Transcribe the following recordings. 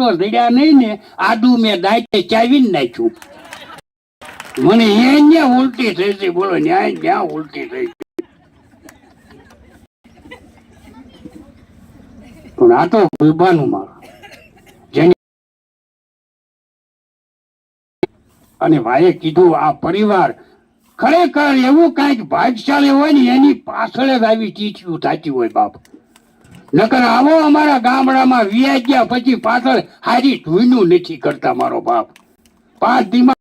તો જડ્યા નહીં ને, આડું મેં દાંતે ચાવી નાખ્યું. મને અહીંયા ઉલટી થઈ છે, બોલો, ન્યાય ન્યા ઉલટી થઈ પણ આ તો ભૂલબાનું મારું અને ભાઈએ કીધું, આ પરિવાર ખરેખર એવું કાંઈક ભાગશાળી હોય ને, એની પાછળ જ આવી ચીચિયું થતી હોય બાપ. નકર આવો અમારા ગામડામાં વ્યાજ ગયા પછી પાછળ હારી ધૂઈનું નથી કરતા મારો બાપ. પાંચ દીમાં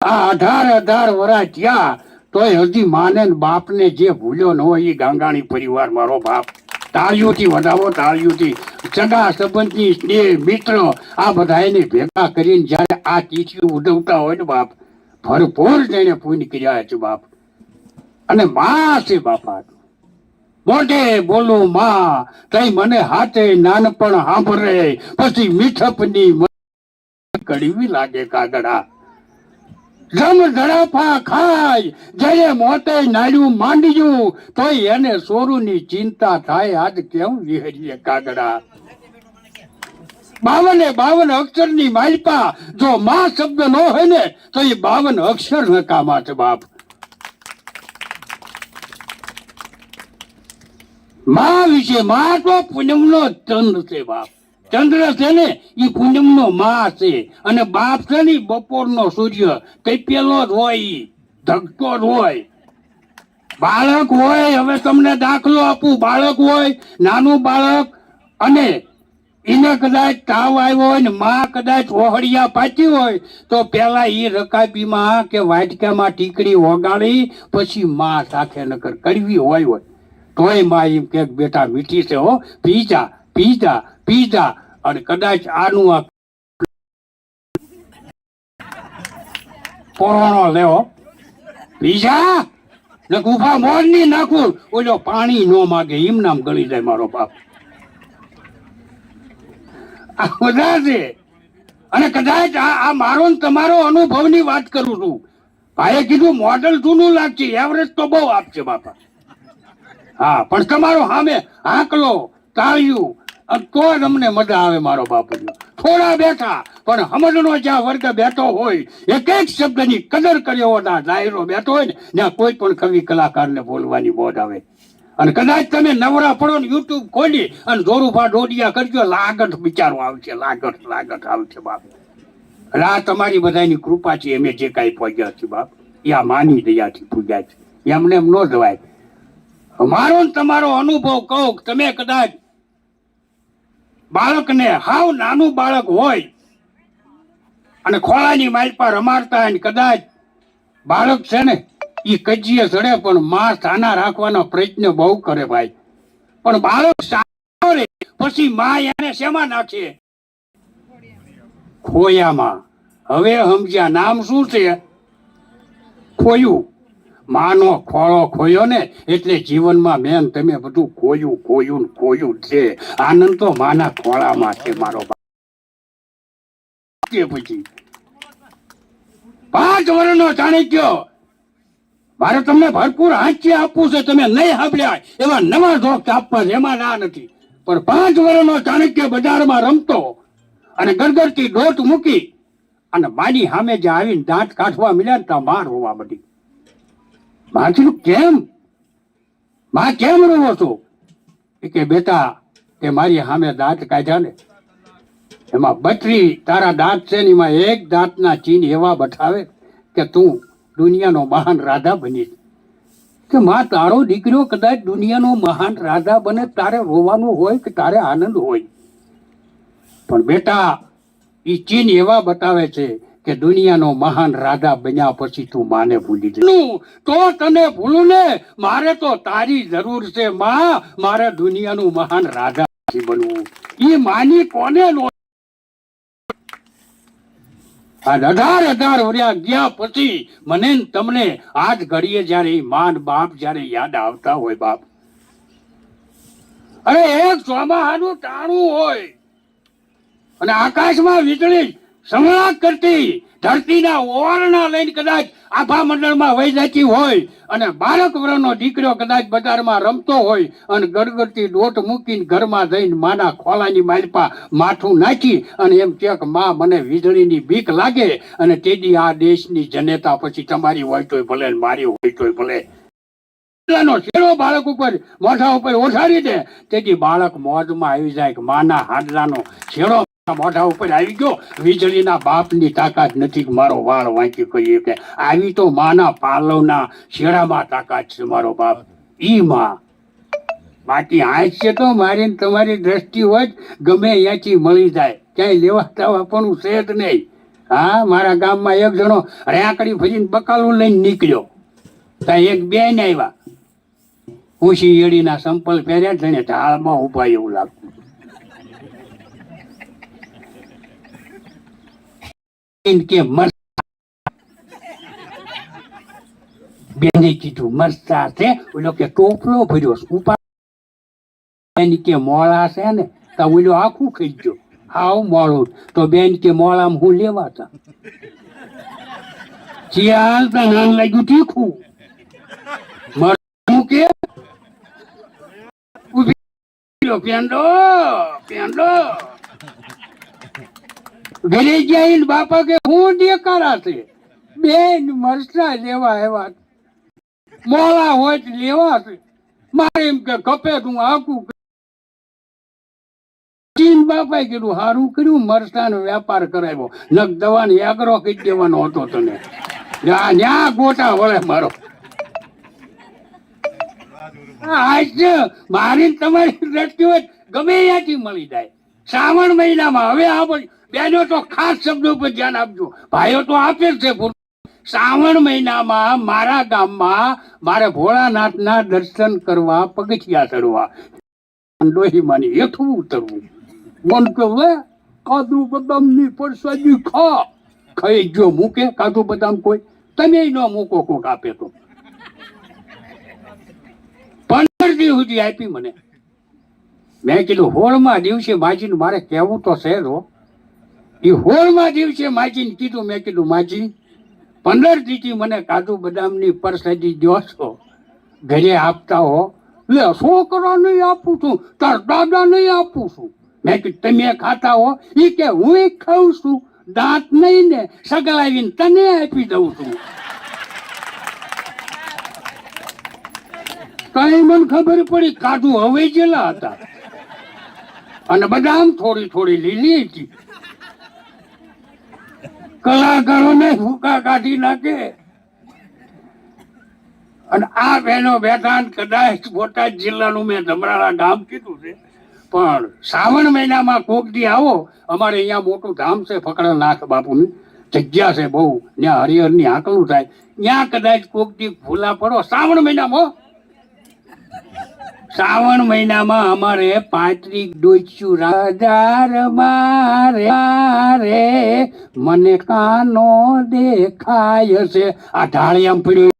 આ અઢાર અઢાર વરા ગયા તોય હજી માને બાપને જે ભૂલ્યો ન હોય એ ગાંગાણી પરિવાર મારો બાપ. તાળીઓથી વધાવો, તાળીઓથી. સગા સંબંધી, સ્નેહ, મિત્રો, આ બધા એને ભેગા કરીને જ્યારે આ ચીઠીઓ ઉડવતા હોય ને બાપ, ભરપૂર જઈને પૂન કર્યા છે બાપ. અને માં છે બાપા મોઢે બોલું માં, તઈ મને હાથે નાનપણ સાંભળે પછી મીઠપની કડવી લાગે કાગડા. જમ ધડાફા ખાય, જયે મોતે નાડ્યું માંડ્યું, તોય એને સોરુની ચિંતા થાય, આજ કેમ વિહરીએ કાગડા? બાવને બાવન અક્ષરની માલપા, જો માં શબ્દ ન હોય ને તો એ બાવન અક્ષર નકામા છે બાપ. માં વિશે માં તો પૂનમનો ચંદ્ર છે બાપ. ચંદ્ર છે ને એ પૂનમનો માં છે. અને બાપ છે ને બપોરનો સૂર્ય. તે પેલો જ હોય. ધગતો જ હોય. બાળક હોય, હવે તમને દાખલો આપું. બાળક હોય, નાનું બાળક, અને એને કદાચ તાવ આવ્યો હોય ને, માં કદાચ ઓહળિયા પાચી હોય, તો પેલા એ રકાબીમાં કે વાટકામાં ટીકડી ઓગાળી પછી માં સાથે નકર કરવી હોય હોય. તોયમાં કે બેટા મીઠી છે હો પીજા પી જા અને કદાચ આનું આ પોરોણો લેવો પીજા ને ગુફા મોરની નાખું. ઓલો પાણી નો માગે, એમ નામ ગળી જાય મારો બાપ. આ બધા છે. અને કદાચ આ મારો ને તમારો અનુભવની વાત કરું છું. ભાઈએ કીધું મોડલ જૂનું લાગશે એવરેજ તો બહુ આપશે બાપા. હા, પણ તમારો સામે આંકલો, તાળિયું તો જ અમને મજા આવે મારો બાપુનો થોડા બેઠા, પણ હમણનો જ્યાં વર્ગ બેઠો હોય, એક એક શબ્દની કદર કર્યો હોતા ડાયરો બેઠો હોય ને, ત્યાં કોઈ પણ કવિ કલાકારને બોલવાની બોધ આવે. અને કદાચ તમે નવરા પડો ને યુટ્યુબ ખોલી અને જોરુભા ડોડિયા કરજો, લાગત બિચારો આવશે, લાગત લાગત આવશે બાપ. એટલે આ તમારી બધાની કૃપા છે અમે જે કાંઈ પહોંચ્યા છે બાપ, એ આ માની દયાથી પૂજ્યા છે. એમને એમ ન જવાય. મારો તમારો અનુભવ કહો તમે કદાચ બાળકને હાવ નાનું બાળક હોય અને ખોળાની માલ પર રમાડતા હોય કદાચ બાળક છે ને એ કજીએ ચડે પણ માં સાના રાખવાનો પ્રયત્ન બહુ કરે ભાઈ. પણ બાળક સાનો પછી માં એને શેમાં નાખે? ખોયામાં. હવે સમજ્યા, નામ શું છે? ખોયું. માનો ખોળો ખોયો ને, એટલે જીવનમાં મેન તમે બધું ખોયું ખોયું ખોયું છે. આનંદ તો માના ખોળામાં છે, મારો. કે પછી? પાંચ વર્ષનો ચાણક્ય મારે તમને ભરપૂર હાંચી આપવું છે, તમે નહીં સાંભળ્યા. એવા નવા જોક આપવા એમાં ના નથી. પણ પાંચ વર્ષનો ચાણક્ય બજારમાં રમતો. અને ગરગરતી દોટ મૂકી. અને માની સામે જે આવીને દાંત કાઢવા મળ્યા ત્યાં માર હોવા બધી. માં કીધું કેમ? માં કેમ રહો છો? એ કે, બેટા, તે મારી સામે દાંત કાઢ્યા ને. એમાં બત્રી તારા દાંત છે ને, એમાં એક દાંતના ચીન એવા બતાવે કે તું દુનિયાનો મહાન રાધા બનીશ. કે, માં, તારો દીકરો કદાચ દુનિયાનો મહાન રાધા બને, તારે રોવાનું હોય કે તારે આનંદ હોય. પણ બેટા એ ચીન એવા બતાવે છે કે દુનિયાનો મહાન રાજા બન્યા પછી તું માને ભૂલી જાય તો તને ભૂલું ને મારે તો તારી જરૂર છે, માં. મારે દુનિયાનું મહાન રાજા બનવું. એ માની કોને નો અઢાર અઢાર વર્યા ગયા પછી મને તમને આજ ઘડીએ જ્યારે માન બાપ જ્યારે યાદ આવતા હોય બાપ. અરે, એક ચોમાહાનું ટાણું હોય અને આકાશમાં વીજળી સંગળાટ કરતી ધરતીના ઓરણા લઈને કદાચ આભા મંડળમાં વહી જતી હોય અને બાળક વરનો દીકરો કદાચ બજારમાં રમતો હોય અને ગડગડતી દોટ મૂકીને ઘરમાં જઈને માના ખોલાની માલપા માથું નાખી અને એમ કે માં મને વીજળીની બીક લાગે અને તેથી આ દેશની જનેતા પછી તમારી હોય તોય ભલે મારી હોય તોય ભલે. શેરો બાળક ઉપર, મોઢા ઉપર ઓછાડી દે. તેથી બાળક મોજમાં આવી જાય માના હાડલાનો શેરો મોઢા ઉપર આવી ગયો. વીજળીના બાપની તાકાત નથી મારો વાળ વાંચી કહીએ કે આવી તો માના પાલવના શેરામાં તાકાત છે મારો બાપ. ઈ માં. બાકી આંખ તો મારી તમારી દ્રષ્ટિ હોય ગમે અહીંયાથી મળી જાય. ક્યાંય લેવા તાવા પણ છે નહીં. હા, મારા ગામમાં એક જણો રેકડી ફરીને બકાલું લઈને નીકળ્યો. ત્યાં એક બેન આવ્યા ઊંચી એડીના સંપલ પહેર્યા જણે ઢાળમાં ઊભા એવું લાગતું. કે બેને કીધું મરચા છે ઓલો કે ટોપલો ભર્યો. બેન કે, મોળા છે ને, તો ઓલો આખું ખાઈ ગયો. હાવ મોળું. તો બેન કે, મોળામાં હું લેવા હતા શિયાળ તો નામ લાગ્યું, તીખું. મરચું કે? પેંડો પેંડો. ઘરે જઈને બાપા કે, હું દેકારા છે. બેન મરચા લેવા એવા. મોળા હોય લેવા છે. મારે એમ કે કપે હું આખું ચીન બાપાએ કીધું સારું કર્યું મરચાનો વેપાર કરાવ્યો. નક દવાનો એગરો કહી દેવાનો હતો તને. ન્યા ગોટા વળે મારો. આજ મારી તમારી દ્રષ્ટિ હોય ગમે ત્યાંથી મળી જાય. શ્રાવણ મહિનામાં હવે આ બેનો તો ખાસ શબ્દો પર ધ્યાન આપજો. ભાઈઓ તો આપે છે શ્રાવણ મહિનામાં મારા ગામમાં મારે ભોળાનાથના દર્શન કરવા પગથિયા ચડવા. લોહીમાંની હેઠું ઉતરવું. મન કે લે કાજુ બદામની પરસાદી ખા. ખાઈ જો મૂકે, કાજુ બદામ કોઈ તમે ન મૂકો, કોક આપે તો. પંદર દી સુધી આપી મને. મેં કીધું, હોળમાં દિવસે માજીને મારે કહેવું તો છે જો એ હોળમાં દિવસે માજીને કીધું, મેં કીધું, માજી, પંદર દીથી મને કાજુ બદામની પરસાદી દો છો. ઘરે આપતા હો. લે, છોકરા નહીં આપું છું, તાર દાદા નહીં આપું છું. મેં કીધું, તમે ખાતા હો. એ કે હું ખાઉં છું, દાંત નહીં ને, સગલાવીને તને આપી દઉં છું. કઈ મને ખબર પડી, કાજુ હવે જેલા હતા. અને બદામ થોડી થોડી લીલી હતી. કલાકારોને ભૂકા કાઢી નાખે. અને આ બહેનો બેઠા કદાચ બોટાદ જિલ્લાનું મેં ધમરાળા ગામ કીધું છે. પણ શ્રાવણ મહિનામાં કોક દી આવો, અમારે અહીંયા મોટું ધામ છે ફકડાનાથ બાપુની. જગ્યા છે બહુ, ત્યાં હરિહરની આંકલું થાય. ત્યાં કદાચ કોક દી ભૂલા પડો. શ્રાવણ મહિનામાં. શ્રાવણ મહિનામાં અમારે પાંત્રિક ડોચ્યું. રાજાર મારે મને કાનો દેખાય છે. આ ઢાળિયામ પીડ્યો.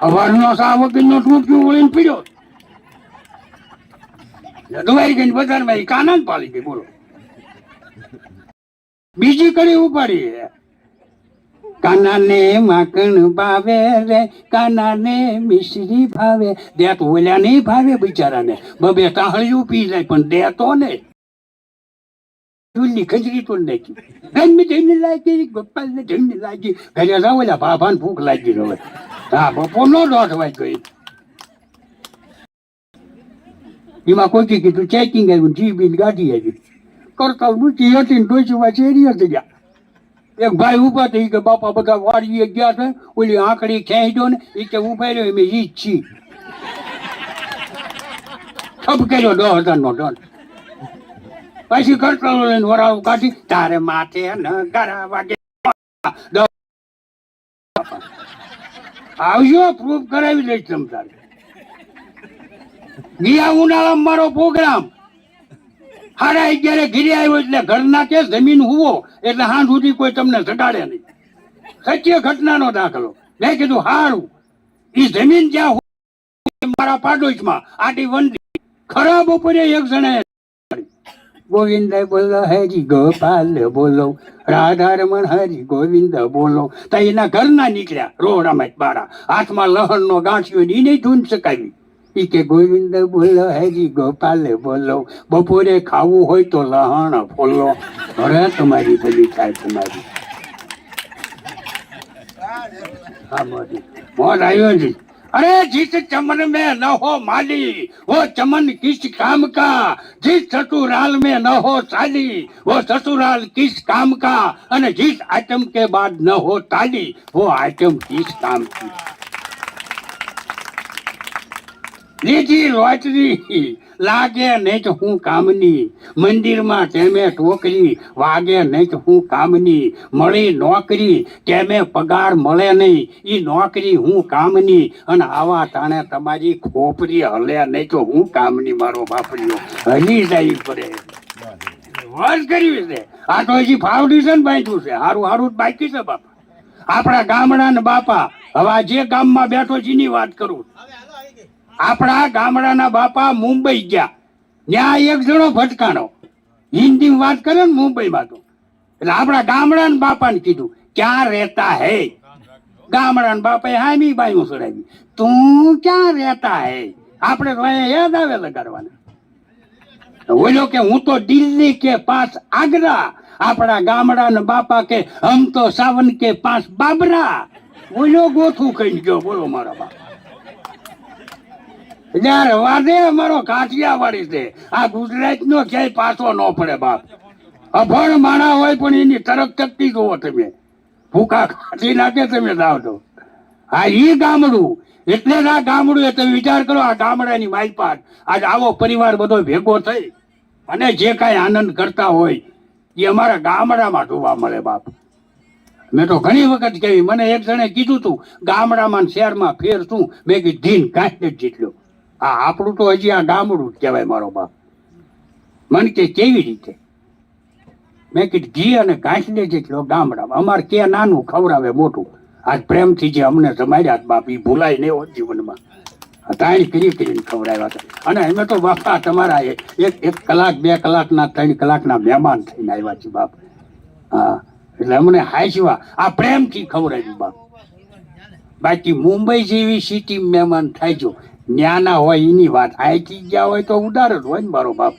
અવારનો સાવકીનો ટૂંક્યું વળીને પીડ્યો. દવાઈ ગઈ બજારમાં કાના જ પાલી ગઈ, બોલો. બીજી કડી ઉપાડી કાનાને માખણ ભાવે રે, કાનાને મિશ્રી ભાવે. દે તો ઓલ્યા નહીં ભાવે બિચારાને. બબે તાહળિયું પી જાય પણ દે તો ને. ચૂલની ખજરી તો નાખી. ગમે જઈને લાગી, ગોપાલને જઈને લાગી. ઘરે જાવ ઓલા ભાભાને ભૂખ લાગી હવે હા, બપોરનો દોઢ વાગ ગઈ એમાં કોઈ કીધું, ચેકિંગ આવ્યું જીબી ગાડી આવી. કરતા મૂકી હતી ને ડોસીમાં ચેરી હતી ગયા એક ભાઈ ઊભા થઈ કે બાપા બધા વાડીએ ગયા છે, ઓલી આંકડી ખેંચી દો ને એ કે ઊભા રહ્યો એમ ઈ જ છી. ઠપ કર્યો દો હજાર નો દંડ. પછી કરતલો લઈને વરાળું કાઢી, તારે માથે ન ગરા વાગે. આવજો પ્રૂફ કરાવી દઈશ તમ તારે. ગયા ઉનાળામાં મારો પ્રોગ્રામ હારા અગિયારે ઘીરે આવ્યો એટલે ઘરના કે જમીન હુવો, એટલે હાંડ સુધી કોઈ તમને જગાડે નહીં. સત્ય ઘટનાનો દાખલો. મેં કીધું, હારું. એ જમીન જ્યાં મારા પાડોશમાં. આટી વંડી. ખરાબ ઉપરે એક જણાએ ગોવિંદ બોલો, હરી ગોપાલ બોલો. રાધા રમણ, હરી ગોવિંદ બોલો. તો એના ઘરના નીકળ્યા રોડ અમે બારા. હાથમાં લહણનો ગાંઠિયો ને નહીં ધૂન શકાવી ઈ કે ગોવિંદ બોલો હરી ગોપાલ બોલો બપોરે ખાવું હોય તો લહણ ફોલો હવે તમારી ભલી થાય તમારી હા મોદી મોર આવ્યો છે अरे जिस चमन में न हो माली वो चमन किस काम का जिस ससुराल में न हो साली वो ससुराल किस काम का અને जिस आइटम के बाद न हो ताली वो आइटम किस काम की લીધી લોટરી લાગે નહીં હું કામની. મંદિરમાં તેમે ટોકરી વાગે નહીં હું કામની. મળી નોકરી તેમે પગાર મળે નહીં. એ નોકરી હું કામની. અને આવા તાણે તમારી ખોપરી હલે નહીં તો હું કામની, મારો બાપરીઓ. હલી જાય પડે વર્ષ કર્યું છે. આ તો હજી ફાઉન્ડેશન બાંધ્યું છે. હારું હારું જ બાકી છે બાપા. આપણા ગામડાના બાપા. હવે જે ગામમાં બેઠો છે એની વાત કરું આપણા ગામડાના બાપા મુંબઈ ગયા. ત્યાં એક જણો ભટકાણો. હિન્દી વાત કરે ને મુંબઈમાં તો. એટલે આપણા ગામડાના બાપાને કીધું, ક્યાં રહેતા હે? ગામડાના બાપાએ હામી બાયું સડાવી તું ક્યાં રહેતા હે? આપણે તો અહીંયા યાદ આવે લગાડવાના. બોલ્યો કે, હું તો દિલ્હી કે પાસ આગ્રા. આપણા ગામડાના બાપા કે, હમ તો સાવન કે પાસ બાબરા. બોલ્યો ગોથું કઈ ગયો, બોલો મારા બાપ. યાર વાદે અમારો કાઠિયાવાડી છે. આ ગુજરાત નો ક્યાંય પાછો ન પડે બાપ. અભણ માણા હોય પણ એની તરફ ચકતી જોવો તમે. ભૂખા ખાધી નાખે તમે જાવ તો. આ ઈ ગામડું, એટલે જ આ ગામડું તમે વિચાર કરો, આ ગામડાની માલપાટ. આજ આવો પરિવાર બધો ભેગો થઈ અને જે કાંઈ આનંદ કરતા હોય એ અમારા ગામડામાં જોવા મળે બાપ. મેં તો ઘણી વખત કહી મને એક જણે કીધું તું, ગામડામાં શહેરમાં ફેર શું મેં કીધું કાંઈ જ જેટલો. આ આપણું તો હજી આ ગામડું જ કહેવાય મારો બાપ. મને કે કેવી રીતે? મેં કીધું, ઘી અને ઘાસને જેટલો ગામડામાં. અમારે કે નાનું ખવડાવે મોટું? આજ પ્રેમથી જે અમને જમાડ્યા બાપ એ ભૂલાય નહીં હોત જીવનમાં. ત્રણ કરી કરીને ખવડાવ્યા હતા. અને અમે તો બાપા તમારા એક એક કલાક, બે કલાકના, ત્રણ કલાકના મહેમાન થઈને આવ્યા છે બાપ. હા. એટલે અમને હાંસવા આ પ્રેમથી ખવડાવ્યું બાપ. બાકી મુંબઈ જેવી સિટી મહેમાન થાય જો ન્યાના હોય એની વાત. આયકી ગયા હોય તો ઉદાર જ હોય ને મારો બાપ.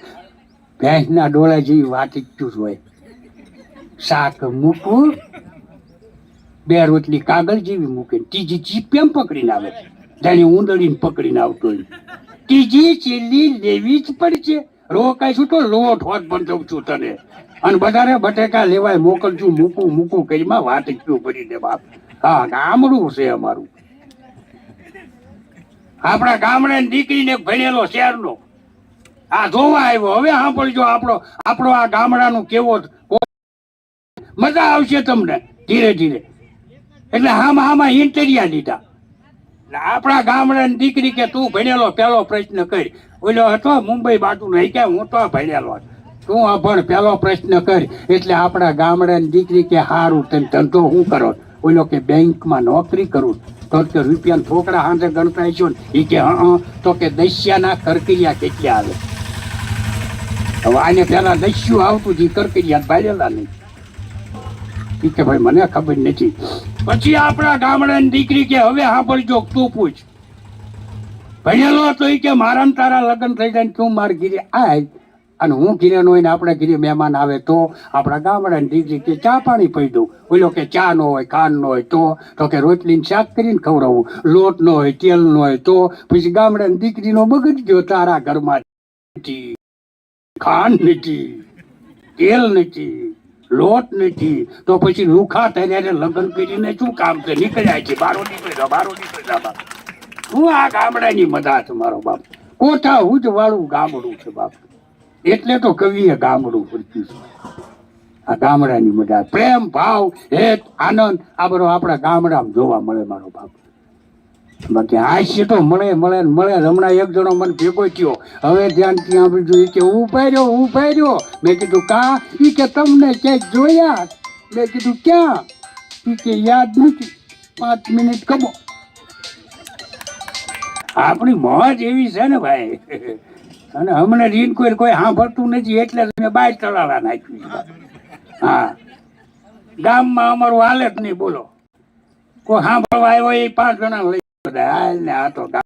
ભેંસના ડોળા જેવી વાત ઈચ્છું જ હોય. શાક મૂકવું બે રોટલી કાગળ જેવી મૂકે ત્રીજી જીપ એમ પકડીને આવે? જાણે ઊંદડીને પકડીને આવતો હોય. ત્રીજી ચીલી લેવી જ પડશે. રોકાઈશું તો લોટ હોત પણ છું તને. અને બધાને બટેકા લેવાય, મોકલજું, મૂકું મૂકું કરીમાં વાત ઈચ્છું પડી દે બાપ. હા, ગામડું છે અમારું. આપણા ગામડે દીકરીને ભણેલો શહેરનો. આ જોવા આવ્યો. હવે સાંભળજો આપણો આપણો આ ગામડાનું કેવો મજા આવશે તમને ધીરે ધીરે. એટલે હામાં હામાં ઇન્ટરિયા લીધા. આપણા ગામડાની દીકરી કે તું ભણેલો પહેલો પ્રશ્ન કર. ઓલો હતો મુંબઈ બાજુ નહીં કે હું તો ભણેલો તું અભણ પહેલો પ્રશ્ન કર. એટલે આપણા ગામડાની દીકરી કે સારું તમે ધંધો શું કરો? ઓલો કે બેંકમાં નોકરી કરું. તો કે રૂપિયા થોકડા હાંધે ગણતા છો ને એ કે, હં તો કે, દસ્યાના કરકરિયા કેટલા આવે? હવે આને પેલા દસ્યું આવતું જે કરકરિયા ભાડેલા નહીં. એ કે, ભાઈ, મને ખબર નથી. પછી આપણા ગામડાની દીકરી કે, હવે સાંભળજો, તું પૂછ. ભણેલો તો ઈ કે, મારા તારા લગ્ન થઈ જાય તું માર ગીરી આય. અને હું ઘીરે હોય ને આપણે ઘીરે મહેમાન આવે તો આપણા ગામડાની દીકરી કે ચા પાણી પી દઉં. ઓલો કે ચા નો હોય, ખાંડ નો હોય તો. તો કે રોટલીને શાક કરીને ખવડાવું. લોટ નો હોય, તેલ નો હોય તો. પછી ગામડાની દીકરીનો બગડ ગયો તારા ઘરમાં. નથી. ખાંડ નથી. તેલ નથી. લોટ નથી. તો પછી રૂખા તૈયારે લગ્ન કરીને શું કામ છે? નીકળ્યા છે. બારો નીકળી બારો નીકળી બાપ. હું આ ગામડાની મજા છે મારો બાપ. કોઠા હુજ વાળું ગામડું છે બાપ. એટલે તો કવિએ ગામડું પૂછ્યું છે. આ ગામડાની મજા. પ્રેમ, ભાવ, હેત, આનંદ, આ બધો આપણા ગામડામાં જોવા મળે મારો બાપ. બાકી હાસ્ય તો મળે મળે મળે હમણાં એક જણો મને ભેગો થયો. હવે ધ્યાન ત્યાં બીજું કે ઊભા રહ્યો ઊભા રહ્યો મેં કીધું, કા? ઈ કે, તમને ક્યાંક જોયા? મેં કીધું, ક્યાં? ઈ કે, યાદ નથી. પાંચ મિનિટ કમો. આપણી મોજ એવી છે ને ભાઈ. અને અમને રીન કોઈ કોઈ સાંભળતું નથી, એટલે તમે બાય ચલાવવા નાખ્યું હા. ગામમાં અમારું હાલે જ નહીં બોલો. કોઈ સાંભળવા આવ્યો એ પાંચ જણા લઈ બધા. હાલ ને આ તો